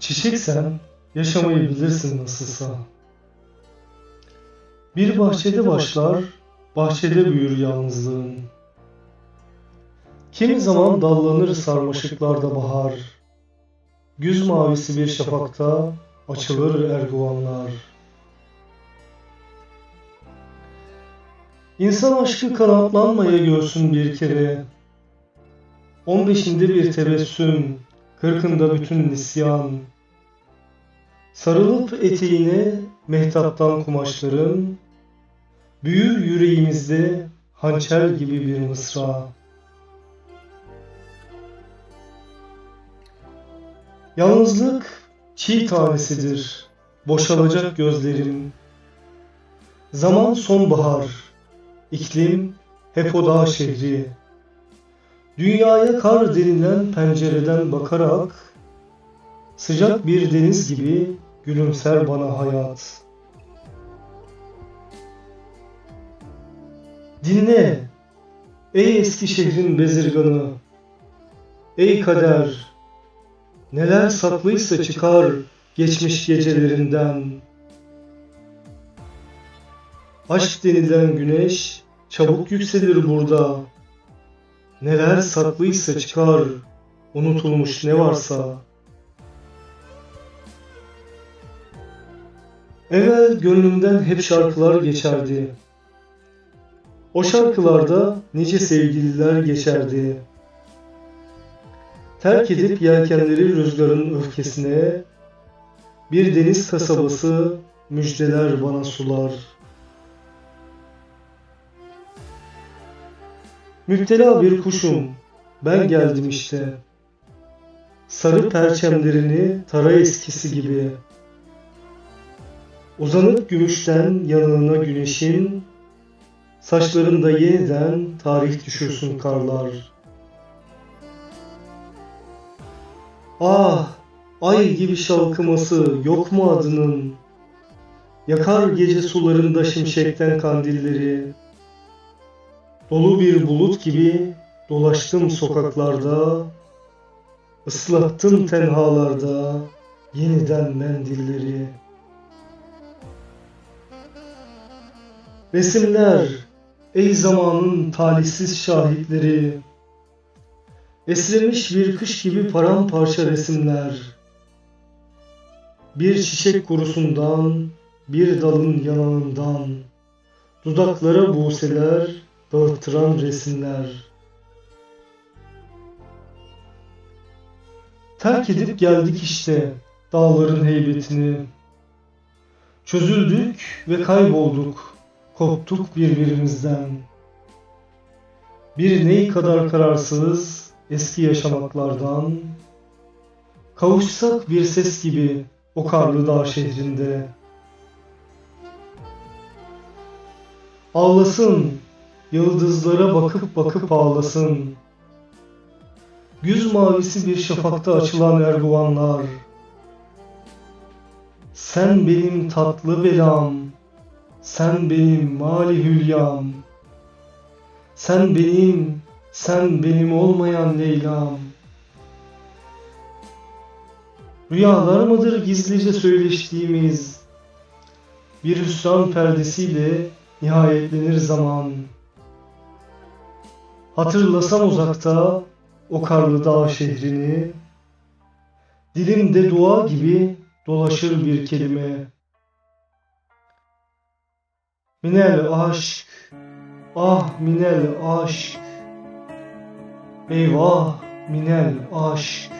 Çiçeksen yaşamayı bilirsin nasılsa. Bir bahçede başlar, bahçede büyür yalnızlığın. Kimi zaman dallanır sarmaşıklarda bahar. Güz mavisi bir şafakta açılır erguvanlar. İnsan aşkı kanatlanmaya görsün bir kere. On beşinde bir tebessüm, kırkında bütün nisyan. Sarılıp eteğine mehtaptan kumaşların, büyür yüreğimizde hançer gibi bir mısra. Yalnızlık çiğ tanesidir, boşalacak gözlerim. Zaman sonbahar, iklim hep o dağ şehri. Dünyaya kar denilen pencereden bakarak sıcak bir deniz gibi gülümser bana hayat. Dinle ey eski şehrin bezirganı, ey kader, neler saklıysa çıkar geçmiş gecelerinden. Aşk denilen güneş çabuk yükselir burada. Neler saklıysa çıkar, unutulmuş ne varsa. Evvel gönlümden hep şarkılar geçerdi. O şarkılarda nice sevgililer geçerdi. Terk edip yelkenleri rüzgarın öfkesine, bir deniz kasabası müjdeler bana sular. Müptela bir kuşum, ben geldim işte. Sarı perçemlerini tara eskisi gibi. Uzanıp gümüşten yanına güneşin, saçlarında yeniden tarih düşürsün karlar. Ah, ay gibi şalkıması yok mu adının? Yakar gece sularında şimşekten kandilleri. Dolu bir bulut gibi dolaştım sokaklarda, ıslattım tenhalarda yeniden mendilleri. Resimler, ey zamanın talihsiz şahitleri, esremiş bir kış gibi paramparça resimler. Bir çiçek kurusundan, bir dalın yanağından, dudaklara buseler, dağıttıran resimler. Terk edip geldik işte dağların heybetini. Çözüldük ve kaybolduk, koptuk birbirimizden. Bir ney kadar kararsız eski yaşamaklardan, kavuşsak bir ses gibi o karlı dağ şehrinde. Ağlasın, yıldızlara bakıp bakıp ağlasın. Güz mavisi bir şafakta açılan erguvanlar. Sen benim tatlı belam, sen benim mali hülyam. Sen benim, sen benim olmayan Leyla'm. Rüyalar mıdır gizlice söyleştiğimiz? Bir hüsran perdesiyle nihayetlenir zaman. Hatırlasam uzakta o karlı dağ şehrini, dilimde dua gibi dolaşır bir kelime. Minel aşk, ah minel aşk, eyvah minel aşk.